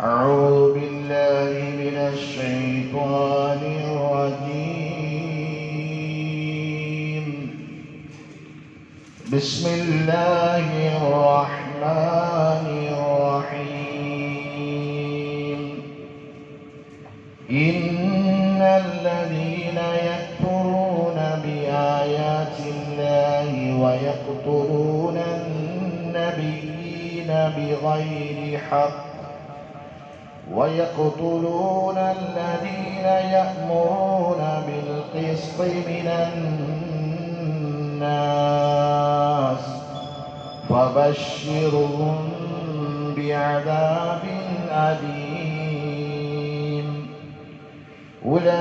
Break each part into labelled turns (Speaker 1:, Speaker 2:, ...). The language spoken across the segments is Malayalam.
Speaker 1: أعوذ بالله من الشيطان الرجيم. بسم الله الرحمن الرحيم. إن الذين يكفرون بآيات الله ويقتلون النبيين بغير حق ويقتلون الذين يأمرون بالقسط من الناس فبشرهم بعذاب أليم. أولئك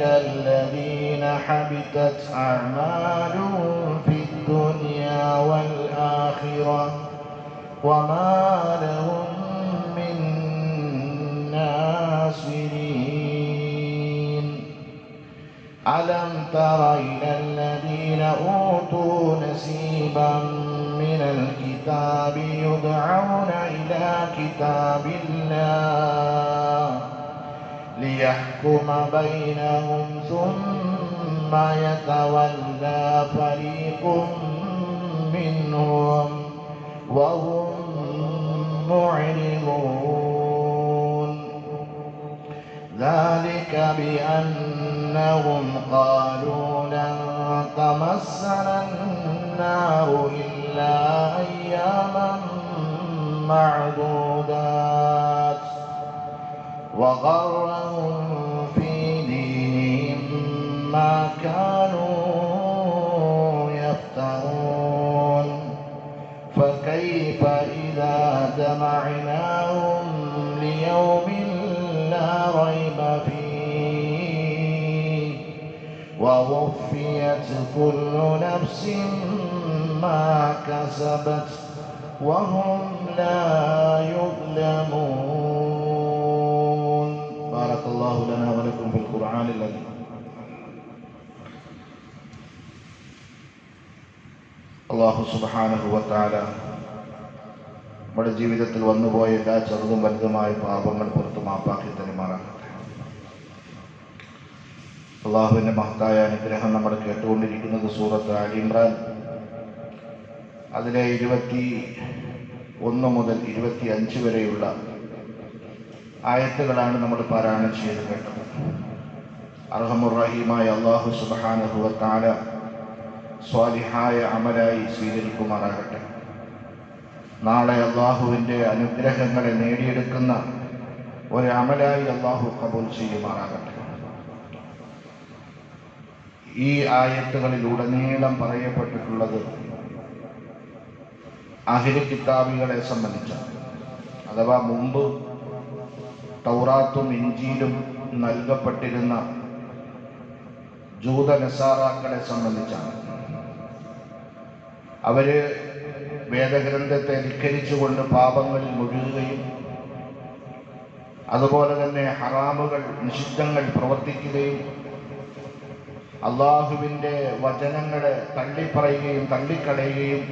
Speaker 1: الذين حبطت أعمالهم في الدنيا والآخرة وما لهم ناصرين ألم تر إلى الذين أوتوا نصيبا من الكتاب يدعون إلى كتاب الله ليحكم بينهم ثم يتولى فريق منهم وهم معرضون. ذلك بأنهم قالوا لن تمسنا النار إلا أياما معدودات وغرهم في دينهم ما كانوا يفترون فكيف إذا جمعناهم ووفيت كل نفس ما كسبت وهم لا يظلمون بارك الله لنا ولكم في القرآن العظيم അള്ളാഹു സുബാനുഭവത്താല നമ്മുടെ ജീവിതത്തിൽ വന്നുപോയ എല്ലാ ചെറുതും വലുതുമായ പാപങ്ങൾ പുറത്തു മാപ്പാക്കി തരുമാറാകട്ടെ അള്ളാഹുവിന്റെ മഹത്തായ അനുഗ്രഹം നമ്മൾ കേട്ടുകൊണ്ടിരിക്കുന്നത് സൂറത്ത് അലിമ്രാൻ അതിലെ ഇരുപത്തി ഒന്ന് മുതൽ ഇരുപത്തി അഞ്ച് വരെയുള്ള ആയത്തുകളാണ് നമ്മൾ പാരായണം ചെയ്ത് കേട്ടത്. അർഹമുറഹീമായ അള്ളാഹു സുബാനുഭവത്താല സ്വാലിഹായ അമലായി സ്വീകരിക്കുമാറാകട്ടെ. നാളെ അള്ളാഹുവിന്റെ അനുഗ്രഹങ്ങളെ നേടിയെടുക്കുന്ന ഒരു അമലായി അള്ളാഹു കബൂൽ ചെയ്യുമാറാകട്ടെ. ഈ ആയത്തുകളിലുടനീളം പറയപ്പെട്ടിട്ടുള്ളത് അഹിര കിതാബികളെ സംബന്ധിച്ചാണ്. അഥവാ മുമ്പ് തൗറാത്തും ഇഞ്ചിയിലും നൽകപ്പെട്ടിരുന്ന ജൂത നസാറാക്കളെ സംബന്ധിച്ചാണ്. അവർ വേദഗ്രന്ഥത്തെ ധിക്കരിച്ചുകൊണ്ട് പാപങ്ങളിൽ മുഴുകുകയും അതുപോലെ തന്നെ ഹറാമുകൾ നിഷിദ്ധങ്ങൾ പ്രവർത്തിക്കുകയും അള്ളാഹുവിന്റെ വചനങ്ങളെ തള്ളിപ്പറയുകയും തള്ളിക്കളയുകയും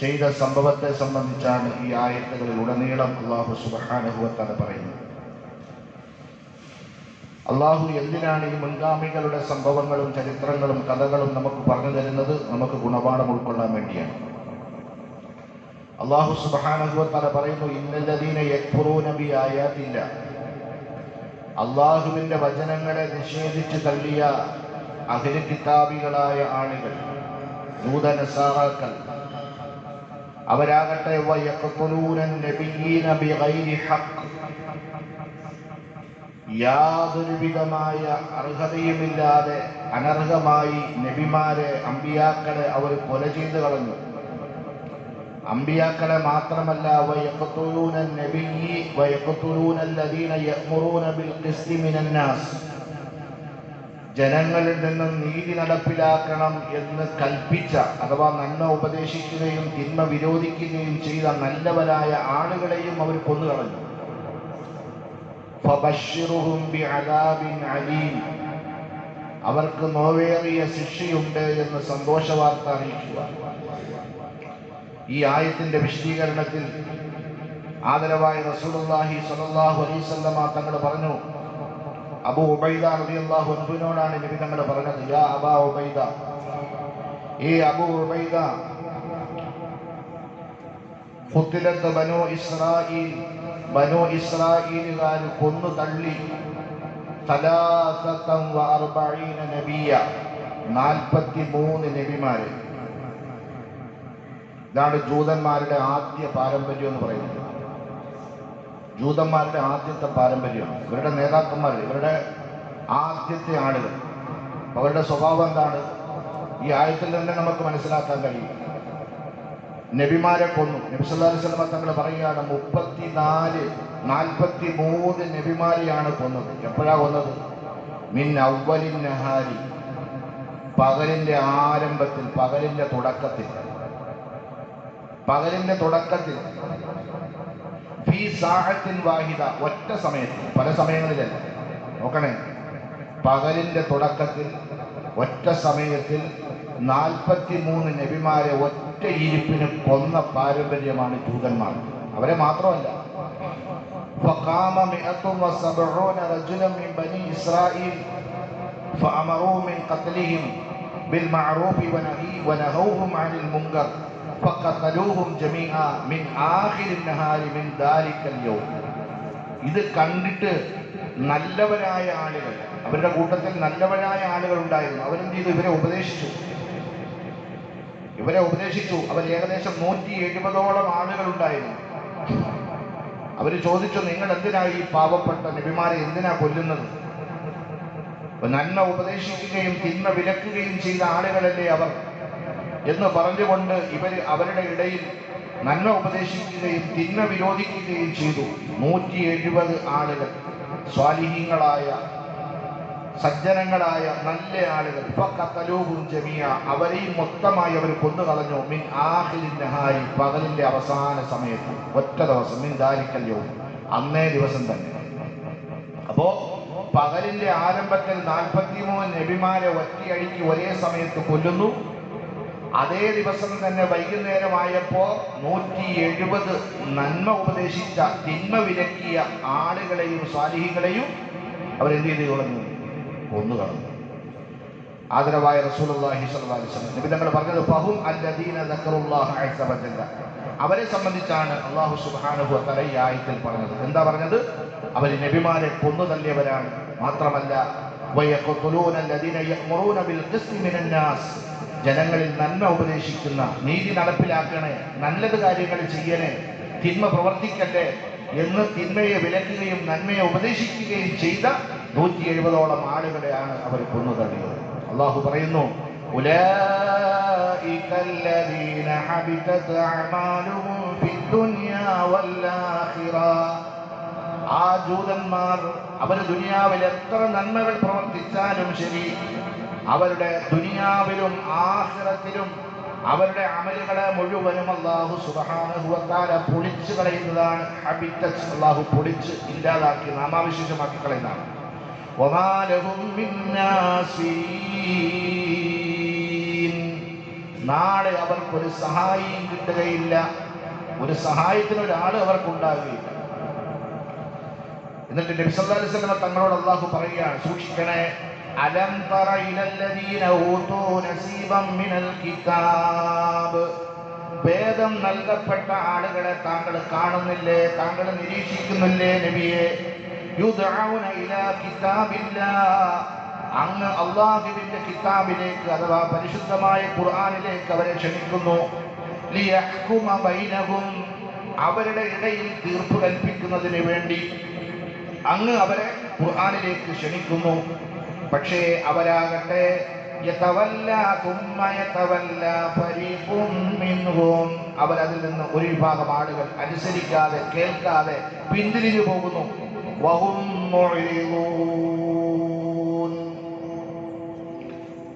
Speaker 1: ചെയ്ത സംഭവത്തെ സംബന്ധിച്ചാണ് ഈ ആയത്തുകളിൽ ഉടനീളം അള്ളാഹു സുബാനുഭവത്താണ് പറയുന്നത്. അള്ളാഹു എന്തിനാണ് ഈ മുൻഗാമികളുടെ സംഭവങ്ങളും ചരിത്രങ്ങളും കഥകളും നമുക്ക് പറഞ്ഞു തരുന്നത്? നമുക്ക് ഗുണപാഠം ഉൾക്കൊള്ളാൻ വേണ്ടിയാണ്. അള്ളാഹു സുബാനുഭവത്തല പറയുന്നു ഇന്നല്ലതീന യക്ഫുറൂനബി ആയാത്തില്ല അള്ളാഹുവിന്റെ വചനങ്ങളെ നിഷേധിച്ചു തള്ളിയ അഹിരി കിതാബികളായ ആളുകൾ അവരാകട്ടെ നബിയ്യീന ബിഗൈരി ഹഖ്. യാതൊരു വിധമായ അർഹതയുമില്ലാതെ അനർഹമായി നബിമാരെ അമ്പിയാക്കളെ അവർ കൊല ചെയ്തു കളഞ്ഞു. ഖിസ്തി മാത്രമല്ല ജനങ്ങളിൽ നിന്നും നീതി നടപ്പിലാക്കണം എന്ന് കൽപ്പിച്ച അഥവാ നന്മ ഉപദേശിക്കുകയും തിന്മ വിരോധിക്കുകയും ചെയ്ത നല്ലവരായ ആളുകളെയും അവർ കൊന്നുകളഞ്ഞു. അവർക്ക് നോവേറിയ ശിക്ഷയുണ്ട് എന്ന് സന്തോഷവാർത്ത അറിയിക്കുക. ഈ ആയത്തിന്റെ വിശദീകരണത്തിൽ ആദരവായ റസൂലുള്ളാഹി സ്വല്ലല്ലാഹു അലൈഹി വസല്ലമ തങ്ങൾ പറഞ്ഞു അബൂ ഉബൈദ റളിയല്ലാഹു അൻഹുവിനോടാണ് നബി തങ്ങൾ പറഞ്ഞത് യാ അബാ ഉബൈദ ഈ അബൂ ഉബൈദ ഖുത്തിലത്ത് ബനു ഇസ്രായീൽ ബനു ഇസ്രായീലുകാർ കൊന്നു തള്ളി തലാസത്തം വ അർബഈന നബിയ നാൽപ്പത്തി മൂന്ന് നബിമാര്. ഇതാണ് ജൂതന്മാരുടെ ആദ്യ പാരമ്പര്യം എന്ന് പറയുന്നത്. ജൂതന്മാരുടെ ആദ്യത്തെ പാരമ്പര്യമാണ് ഇവരുടെ നേതാക്കന്മാർ ഇവരുടെ ആദ്യത്തെ ആളുകൾ. അവരുടെ സ്വഭാവം എന്താണ്? ഈ ആയത്തിൽ തന്നെ നമുക്ക് മനസ്സിലാക്കാൻ കഴിയും. നബിമാരെ കൊന്നു. നബി തങ്ങൾ പറയുകയാണ് മുപ്പത്തിനാല് നാൽപ്പത്തി മൂന്ന് നബിമാരെയാണ് കൊന്നത്. എപ്പോഴാ കൊന്നത്? മിൻ അവലിൻ നഹാരി. പകലിന്റെ ആരംഭത്തിൽ പകലിന്റെ തുടക്കത്തിൽ. പകലിന്റെ തുടക്കത്തിൽ ഫീ സാഹത്തിൻ വാഹിദ ഒറ്റ സമയത്ത് പല സമയങ്ങളിലല്ല നോക്കണേ പകലിന്റെ തുടക്കത്തിൽ ഒറ്റ സമയത്തിൽ നാൽപ്പത്തി മൂന്ന് നബിമാരെ ഒറ്റ ഇരിപ്പിന് കൊന്ന പാരമ്പര്യമാണ് ജൂതന്മാർ അവരെ മാത്രമല്ല فقام مئة وسبعون رجلا من بني إسرائيل فأمروا من قتلهم بالمعروف ونهي ونهوهم عن المنكر ഇത് കണ്ടിട്ട് നല്ലവരായ ആളുകൾ അവരുടെ കൂട്ടത്തിൽ നല്ലവരായ ആളുകൾ ഉണ്ടായിരുന്നു. അവരെന്ത് ചെയ്തു? ഇവരെ ഉപദേശിച്ചു. ഇവരെ ഉപദേശിച്ചു. അവർ ഏകദേശം നൂറ്റി എഴുപതോളം ആളുകൾ ഉണ്ടായിരുന്നു. അവർ ചോദിച്ചു നിങ്ങൾ എന്തിനാ ഈ പാവപ്പെട്ട നബിമാരെ എന്തിനാ കൊല്ലുന്നത്? നന്മ ഉപദേശിക്കുകയും തിന്മ വിലക്കുകയും ചെയ്ത ആളുകളല്ലേ അവർ? എന്ന് പറഞ്ഞുകൊണ്ട് ഇവർ അവരുടെ ഇടയിൽ നന്മ ഉപദേശിക്കുകയും തിന്മ വിരോധിക്കുകയും ചെയ്തു. നൂറ്റി എഴുപത് ആളുകൾ സ്വാലിഹീങ്ങളായ സജ്ജനങ്ങളായ നല്ല ആളുകൾ. ജമിയ അവരെയും മൊത്തമായി അവർ കൊന്നുകളഞ്ഞു. മിൻ ആഖിരിൻ നഹാരി പകലിന്റെ അവസാന സമയത്ത്. ഒറ്റ ദിവസം മിൻ ദാരിക്കല്യവും അന്നേ ദിവസം തന്നെ. അപ്പോ പകലിന്റെ ആരംഭത്തിൽ നാൽപ്പത്തിമൂന്ന് നബിമാരെ ഒറ്റയടിക്ക് ഒരേ സമയത്ത് കൊല്ലുന്നു. അതേ ദിവസം തന്നെ വൈകുന്നേരമായപ്പോ നൂറ്റി എഴുപത് നന്മ ഉപദേശിച്ച തിന്മ വിലക്കിയ ആളുകളെയും സ്വാലിഹികളെയും അവരെന്ത് ചെയ്ത്? കളഞ്ഞു കൊന്നു കളഞ്ഞു. ആദരവായ നബി തങ്ങൾ പറഞ്ഞത് ഫഹും അല്ലദീന അവരെ സംബന്ധിച്ചാണ് അള്ളാഹു സുബ്ഹാനഹു തല ഈ ആയത്തിൽ പറഞ്ഞത്. എന്താ പറഞ്ഞത്? അവർ നബിമാരെ കൊന്നു തള്ളിയവരാണ് മാത്രമല്ല വയഖ്തുലൂന അല്ലദീന യഅ്മുറൂന ബിൽ ഖിസ്തി മിനൻ നാസ് ജനങ്ങളിൽ നന്മ ഉപദേശിക്കുന്ന നീതി നടപ്പിലാക്കണേ നല്ലത് കാര്യങ്ങൾ ചെയ്യണേ തിന്മ പ്രവർത്തിക്കല്ലേ എന്ന് തിന്മയെ വിലക്കുകയും നന്മയെ ഉപദേശിക്കുകയും ചെയ്ത നൂറ്റി എഴുപതോളം ആളുകളെയാണ് അവർ കൊന്നു തള്ളിയത് അള്ളാഹു പറയുന്നു أولئك الذين حبطت أعمالهم في الدنيا والآخرة ആ ജൂതന്മാർ അവർ ദുനിയാവിൽ എത്ര നന്മകൾ പ്രവർത്തിച്ചാലും ശരി അവരുടെ ദുനിയാവിലും ആഖിറത്തിലും അവരുടെ അമലുകളെ മുഴുവനും അള്ളാഹു സുബഹാനുഭവത്താല പൊളിച്ചു കളയുന്നതാണ്. ഹബിറ്റസ് അള്ളാഹു പൊളിച്ച് ഇല്ലാതാക്കി നാമാവിശേഷമാക്കി കളയുന്നതാണ്. നാളെ അവർക്കൊരു സഹായിയും കിട്ടുകയില്ല. ഒരു സഹായത്തിന് ഒരാൾ അവർക്കുണ്ടാകുകയില്ല എന്നിട്ട് നബി സല്ലല്ലാഹു അലൈഹി തങ്ങളോട് അള്ളാഹു പറയുകയാണ് സൂക്ഷിക്കണേ അലം മിനൽ കിതാബ് വേദം നൽകപ്പെട്ട ആളുകളെ താങ്കൾ കാണുന്നില്ലേ? താങ്കൾ നിരീക്ഷിക്കുന്നില്ലേ നബിയെ? അങ്ങ് അള്ളാഹുവിന്റെ കിതാബിലേക്ക് അഥവാ പരിശുദ്ധമായ ഖുർആാനിലേക്ക് അവരെ ക്ഷണിക്കുന്നു. അവരുടെ ഇടയിൽ തീർപ്പ് കൽപ്പിക്കുന്നതിന് വേണ്ടി അങ്ങ് അവരെ ഖുർആാനിലേക്ക് ക്ഷണിക്കുന്നു. പക്ഷേ അവരാകട്ടെ അവരതിൽ നിന്ന് ഒരു വിഭാഗം ആളുകൾ അനുസരിക്കാതെ കേൾക്കാതെ പിന്തിരിഞ്ഞു പോകുന്നു.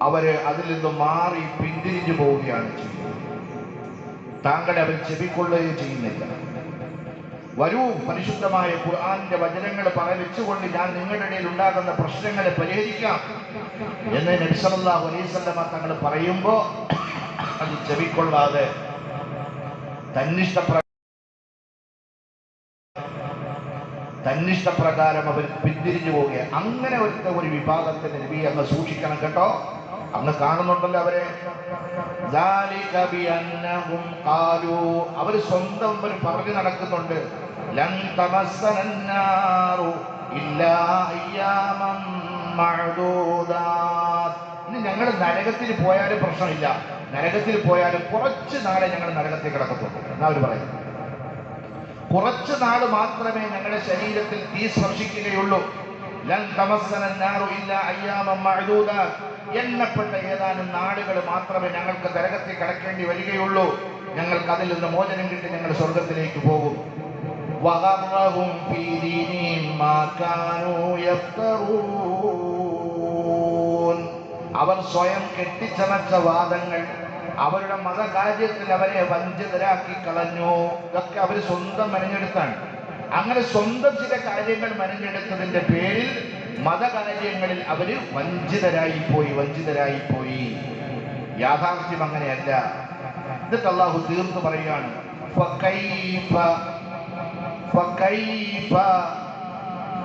Speaker 1: അവർ അതിൽ നിന്ന് മാറി പിന്തിരിഞ്ഞു പോവുകയാണ് ചെയ്യുന്നത്. താങ്കളെ അവർ ചെവിക്കൊള്ളുകയും ചെയ്യുന്നില്ല. വരൂ പരിശുദ്ധമായ ഖുർആാന്റെ വചനങ്ങൾ പറവെച്ചുകൊണ്ട് ഞാൻ നിങ്ങളുടെ ഇടയിൽ ഉണ്ടാകുന്ന പ്രശ്നങ്ങളെ പരിഹരിക്കാം എന്ന് നബ്സല്ലാ അലൈസല്ലമ തങ്ങൾ പറയുമ്പോൾ അത് ചെവിക്കൊള്ളാതെ തന്നിഷ്ടപ്ര തന്നിഷ്ടപ്രകാരം അവർ പിന്തിരിഞ്ഞു പോകുക അങ്ങനെ ഒരുത്ത ഒരു വിഭാഗത്തിന്റെ നബി അങ്ങ് സൂക്ഷിക്കണം കേട്ടോ. അങ്ങ് കാണുന്നുണ്ടല്ലോ അവരെ. അവർ സ്വന്തം അവർ പറഞ്ഞു നടക്കുന്നുണ്ട്. ലൻ തമസ്സന النَّارُ إِلَّا أَيَّامًا മഅദൂദാത്ത് ഇനി ഞങ്ങൾ നരകത്തിൽ പോയാലും പ്രശ്നമില്ല നരകത്തിൽ പോയാലും കുറച്ച് നാളെ ഞങ്ങൾ നരകത്തിൽ കിടക്കത്തുള്ളൂ എന്നാ അവർ പറയുന്നു കുറച്ച് നാൾ മാത്രമേ ഞങ്ങളുടെ ശരീരത്തിൽ തീ സ്പർശിക്കുകയുള്ളൂ ലൻ തമസ്സന النَّارُ إِلَّا أَيَّامًا മഅദൂദാത്ത് എണ്ണപ്പെട്ട ഏതാനും നാടുകൾ മാത്രമേ ഞങ്ങൾക്ക് നരകത്തിൽ കിടക്കേണ്ടി വരികയുള്ളൂ ഞങ്ങൾക്ക് അതിൽ നിന്ന് മോചനം കിട്ടി ഞങ്ങൾ സ്വർഗത്തിലേക്ക് പോകും وغرهم في دينهم ما كانوا يفترون അവർ സ്വയം കെട്ടിച്ചമച്ച വാദങ്ങൾ അവരുടെ മതകാര്യത്തിൽ അവരെ വഞ്ചിതരാക്കി കളഞ്ഞു ഇതൊക്കെ അവർ സ്വന്തം മെനഞ്ഞെടുത്താണ് അങ്ങനെ സ്വന്തം ചില കാര്യങ്ങൾ മെനഞ്ഞെടുത്തതിന്റെ പേരിൽ മതകാര്യങ്ങളിൽ അവര് വഞ്ചിതരായി പോയി വഞ്ചിതരായി പോയി യാഥാർത്ഥ്യം അങ്ങനെയല്ല എന്നിട്ട് അള്ളാഹു തീർന്നു പറയുകയാണ് ഫകൈഫ ഫകൈഫ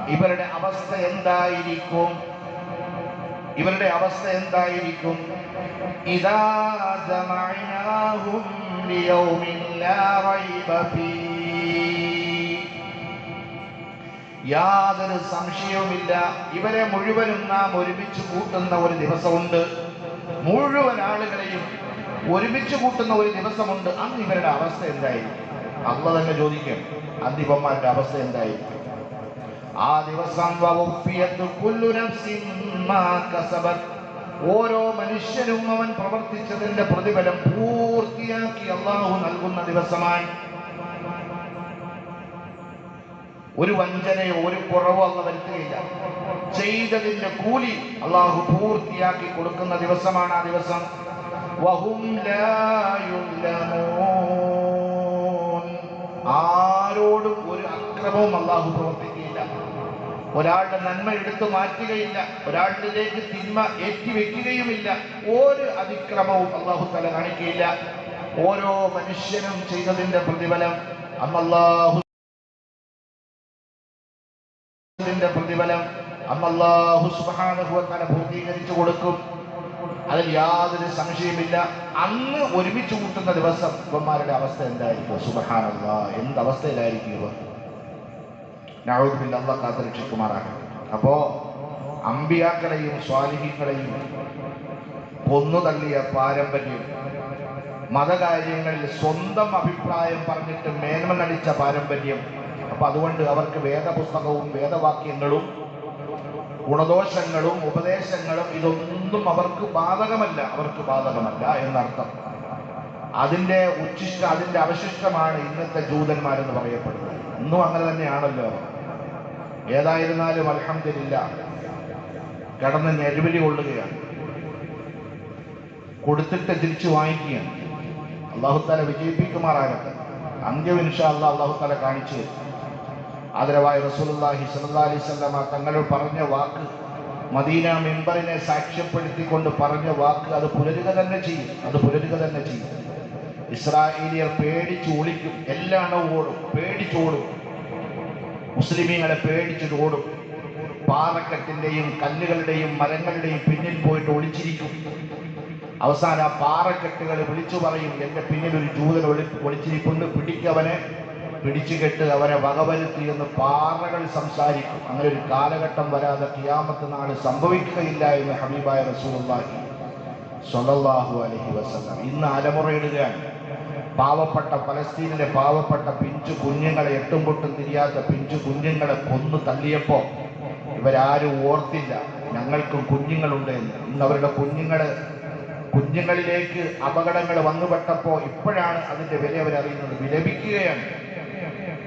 Speaker 1: ഇവരുടെ അവസ്ഥ എന്തായിരിക്കും? ഇവരുടെ അവസ്ഥ എന്തായിരിക്കും? യാതൊരു സംശയവുമില്ല. ഇവരെ മുഴുവനും നാം ഒരുമിച്ച് കൂട്ടുന്ന ഒരു ദിവസമുണ്ട്. മുഴുവൻ ആളുകളെയും ഒരുമിച്ച് കൂട്ടുന്ന ഒരു ദിവസമുണ്ട്. അന്ന് ഇവരുടെ അവസ്ഥ എന്തായിരിക്കും? അള്ള തന്നെ ചോദിക്കും. അന്ന് ഇവന്മാരുടെ അവസ്ഥ എന്തായിരിക്കും? ആ ദിവസം ഓരോ മനുഷ്യനും അവൻ പ്രവർത്തിച്ചതിന്റെ പ്രതിഫലം പൂർത്തിയാക്കി അള്ളാഹു നൽകുന്ന ദിവസമായി. ഒരു വഞ്ചനയോ ഒരു കുറവോ അന്ന് വരുത്തുകയില്ല. ചെയ്തതിന്റെ കൂലി അള്ളാഹു പൂർത്തിയാക്കി കൊടുക്കുന്ന ദിവസമാണ് ആ ദിവസം. വഹും യുല്ലമൂൻ. ആരോടും ഒരു അക്രമവും അള്ളാഹു പ്രവർത്തിക്കുകയില്ല ഒരാളുടെ നന്മ എടുത്തു മാറ്റുകയില്ല. ഒരാളിലേക്ക് തിന്മ ഏറ്റിവെക്കുകയുമില്ല. ഒരു അതിക്രമവും അള്ളാഹു തല കാണിക്കുകയില്ല. ഓരോ മനുഷ്യനും ചെയ്തതിന്റെ പ്രതിഫലം അമ്മല്ലാഹു പ്രതിഫലം അന്ന് അല്ലാഹു സുബ്ഹാനഹു വ തആല പൂർത്തീകരിച്ചു കൊടുക്കും. അതിൽ യാതൊരു സംശയമില്ല അന്ന് ഒരുമിച്ച് കൂട്ടുന്ന ദിവസം ഇവന്മാരുടെ അവസ്ഥ എന്തായിരിക്കും? സുബ്ഹാനല്ലാ. എന്ത് അവസ്ഥയിലായിരിക്കും ഇവർ നഅൂദുബില്ല അല്ലാഹ് കാത്തുരക്ഷിക്കുമാറാകട്ടെ അപ്പോ അമ്പിയാക്കളെയും സ്വാലിഹികളെയും കൊന്നു തള്ളിയ പാരമ്പര്യം മതകാര്യങ്ങളിൽ സ്വന്തം അഭിപ്രായം പറഞ്ഞിട്ട് മേന്മ നടിച്ച പാരമ്പര്യം അപ്പൊ അതുകൊണ്ട് അവർക്ക് വേദപുസ്തകവും വേദവാക്യങ്ങളും ഗുണദോഷങ്ങളും ഉപദേശങ്ങളും ഇതൊന്നും അവർക്ക് ബാധകമല്ല. അവർക്ക് ബാധകമല്ല എന്നർത്ഥം. അതിന്റെ ഉച്ഛിഷ്ട അതിന്റെ അവശിഷ്ടമാണ് ഇന്നത്തെ ജൂതന്മാരെന്ന് പറയപ്പെടുന്നത്. ഇന്നും അങ്ങനെ തന്നെയാണല്ലോ. ഏതായിരുന്നാലും അൽഹംദുലില്ല കിടന്ന് ഞെരുവിലി കൊള്ളുകയാണ്. കൊടുത്തിട്ട് തിരിച്ചു വാങ്ങിക്കുകയാണ്. അള്ളാഹുത്താല വിജയിപ്പിക്കുമാറാകട്ടെ. അന്ത്യം ഇൻഷാ അള്ളാഹ് അള്ളാഹുത്താല കാണിച്ചു ആദരവായ റസൂലുള്ളാഹി സ്വല്ലല്ലാഹി അലൈഹി വസല്ലമ തങ്ങൾ പറഞ്ഞ വാക്ക് മദീന മെമ്പറിനെ സാക്ഷ്യപ്പെടുത്തിക്കൊണ്ട് പറഞ്ഞ വാക്ക് അത് പുലരുക തന്നെ ചെയ്യും. അത് പുലരുക തന്നെ ചെയ്യും. ഇസ്രായേലിയർ പേടിച്ച് ഒളിക്കും. എല്ലാം ഓടും. പേടിച്ചോടും മുസ്ലിമീങ്ങളെ പേടിച്ചിട്ട് ഓടും. പാറക്കെട്ടിന്റെയും കല്ലുകളുടെയും മരങ്ങളുടെയും പിന്നിൽ പോയിട്ട് ഒളിച്ചിരിക്കും. അവസാന പാറക്കെട്ടുകൾ വിളിച്ചു പറയും. എന്റെ പിന്നിൽ ഒരു ജൂതൻ ഒളി പിടിക്കവനെ പിടിച്ചു അവരെ വകവരുത്തി എന്ന് പാറകൾ സംസാരിക്കും. അങ്ങനെ ഒരു കാലഘട്ടം വരാതെ കിയാമത്ത് നാട് സംഭവിക്കുകയില്ല എന്ന് ഹബീബായ റസൂലുള്ളാഹി സ്വല്ലല്ലാഹു അലഹി വസ്ലം ഇന്ന് അലമുറയിടുകയാണ്. പാവപ്പെട്ട പലസ്തീനിലെ പാവപ്പെട്ട പിഞ്ചു കുഞ്ഞുങ്ങളെ എട്ടും പൊട്ടും തിരിയാത്ത പിഞ്ചു കുഞ്ഞുങ്ങളെ കൊന്നു തള്ളിയപ്പോ ഇവരാരും ഓർത്തില്ല ഞങ്ങൾക്കും കുഞ്ഞുങ്ങളുണ്ട് എന്ന്. ഇന്ന് അവരുടെ കുഞ്ഞുങ്ങൾ കുഞ്ഞുങ്ങളിലേക്ക് അപകടങ്ങൾ വന്നുപെട്ടപ്പോ ഇപ്പോഴാണ് അതിന്റെ വില അവരറിയുന്നത് വിലപിക്കുകയാണ്.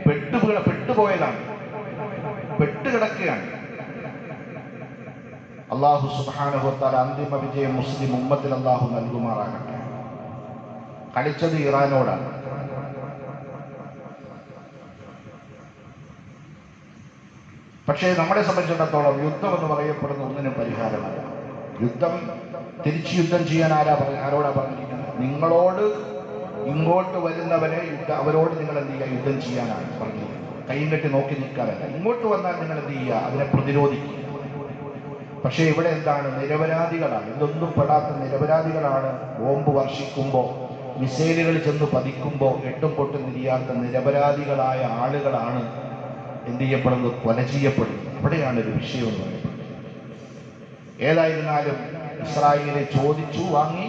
Speaker 1: പെട്ടുപീഴ പെട്ടുപോയതാണ്. പെട്ടുകിടക്കുകയാണ്. അള്ളാഹു സുബാനുഭവത്താൽ അന്തിമ വിജയം മുസ്ലിം ഉമ്മത്തിൽ അള്ളാഹു നൽകുമാറാകട്ടെ. കളിച്ചത് ഇറാനോടാണ്. പക്ഷേ നമ്മളെ സംബന്ധിച്ചിടത്തോളം യുദ്ധം എന്ന് പറയപ്പെടുന്ന ഒന്നിനും പരിഹാരമല്ല. യുദ്ധം തിരിച്ച് യുദ്ധം ചെയ്യാൻ ആരാ പറഞ്ഞു ആരോടാ പറഞ്ഞിരിക്കുന്നത്? നിങ്ങളോട് ഇങ്ങോട്ട് വരുന്നവരെ യുദ്ധ അവരോട് നിങ്ങൾ എന്ത് ചെയ്യുക? യുദ്ധം ചെയ്യാനാണ് പറഞ്ഞിരിക്കുന്നത് കൈയും കെട്ടി നോക്കി നിൽക്കാനല്ല ഇങ്ങോട്ട് വന്നാൽ നിങ്ങൾ എന്ത് ചെയ്യുക? അതിനെ പ്രതിരോധിക്കുക. പക്ഷേ ഇവിടെ എന്താണ്? നിരപരാധികളാണ്. ഇതൊന്നും പെടാത്ത നിരപരാധികളാണ്. ബോംബ് വർഷിക്കുമ്പോൾ മിസൈലുകൾ ചെന്ന് പതിക്കുമ്പോൾ എട്ടും പൊട്ടും തിരിയാത്ത നിരപരാധികളായ ആളുകളാണ് എന്ത് ചെയ്യപ്പെടുന്നത്? കൊല ചെയ്യപ്പെടുന്നത്. അവിടെയാണ് ഒരു വിഷയം എന്ന് പറയുന്നത് ഏതായിരുന്നാലും ഇസ്രായേലെ ചോദിച്ചു വാങ്ങി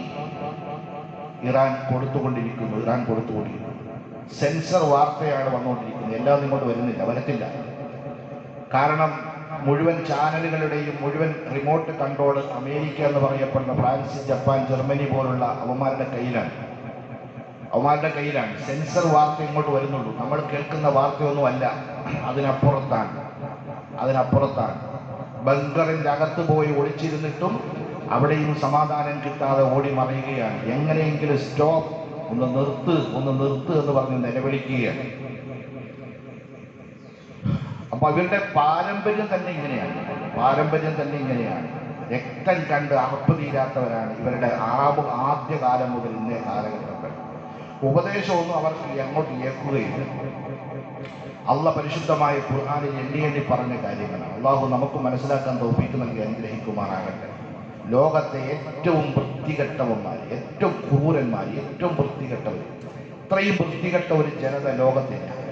Speaker 1: ഇറാൻ കൊടുത്തുകൊണ്ടിരിക്കുന്നു ഇറാൻ കൊടുത്തുകൊണ്ടിരിക്കുന്നു. സെൻസർ വാർത്തയാണ് വന്നുകൊണ്ടിരിക്കുന്നത്. എല്ലാം ഇങ്ങോട്ട് വരുന്നില്ല വരത്തില്ല. കാരണം മുഴുവൻ ചാനലുകളുടെയും മുഴുവൻ റിമോട്ട് കൺട്രോൾ അമേരിക്ക എന്ന് പറയപ്പെടുന്ന ഫ്രാൻസ് ജപ്പാൻ ജർമ്മനി പോലുള്ള അവന്മാരുടെ കയ്യിലാണ്. അവന്മാരുടെ കയ്യിലാണ്. സെൻസർ വാർത്ത ഇങ്ങോട്ട് വരുന്നുള്ളൂ. നമ്മൾ കേൾക്കുന്ന വാർത്തയൊന്നും അല്ല. അതിനപ്പുറത്താണ്. അതിനപ്പുറത്താണ്. ബങ്കറിന്റെ അകത്ത് പോയി ഒളിച്ചിരുന്നിട്ടും അവിടെയും സമാധാനം കിട്ടാതെ ഓടി മറയുകയാണ്. എങ്ങനെയെങ്കിലും സ്റ്റോപ്പ് ഒന്ന് നിർത്ത് ഒന്ന് നിർത്ത് എന്ന് പറഞ്ഞ് നിലവിളിക്കുകയാണ്. അപ്പൊ അവരുടെ പാരമ്പര്യം തന്നെ ഇങ്ങനെയാണ്. പാരമ്പര്യം തന്നെ ഇങ്ങനെയാണ്. രക്തം കണ്ട് അറപ്പ് തീരാത്തവരാണ് ഇവരുടെ ആബ് ആദ്യകാലം മുതൽ ഇന്നേ കാലഘട്ടത്തിൽ. ഉപദേശമൊന്നും അവർക്ക് എങ്ങോട്ട് ഏൽക്കുകയില്ല. അള്ള പരിശുദ്ധമായ ഖുർആാനിൽ എണ്ണി എണ്ണി പറഞ്ഞ കാര്യങ്ങളാണ്. അള്ളാഹു നമുക്ക് മനസ്സിലാക്കാൻ തോപ്പിക്ക് നൽകി അനുഗ്രഹിക്കുമാറാകട്ടെ. ലോകത്തെ ഏറ്റവും വൃത്തികെട്ടവന്മാർ ഏറ്റവും ക്രൂരന്മാർ ഏറ്റവും വൃത്തികെട്ടവർ. ഇത്രയും വൃത്തികെട്ട ഒരു ജനത ലോകത്തില്ല.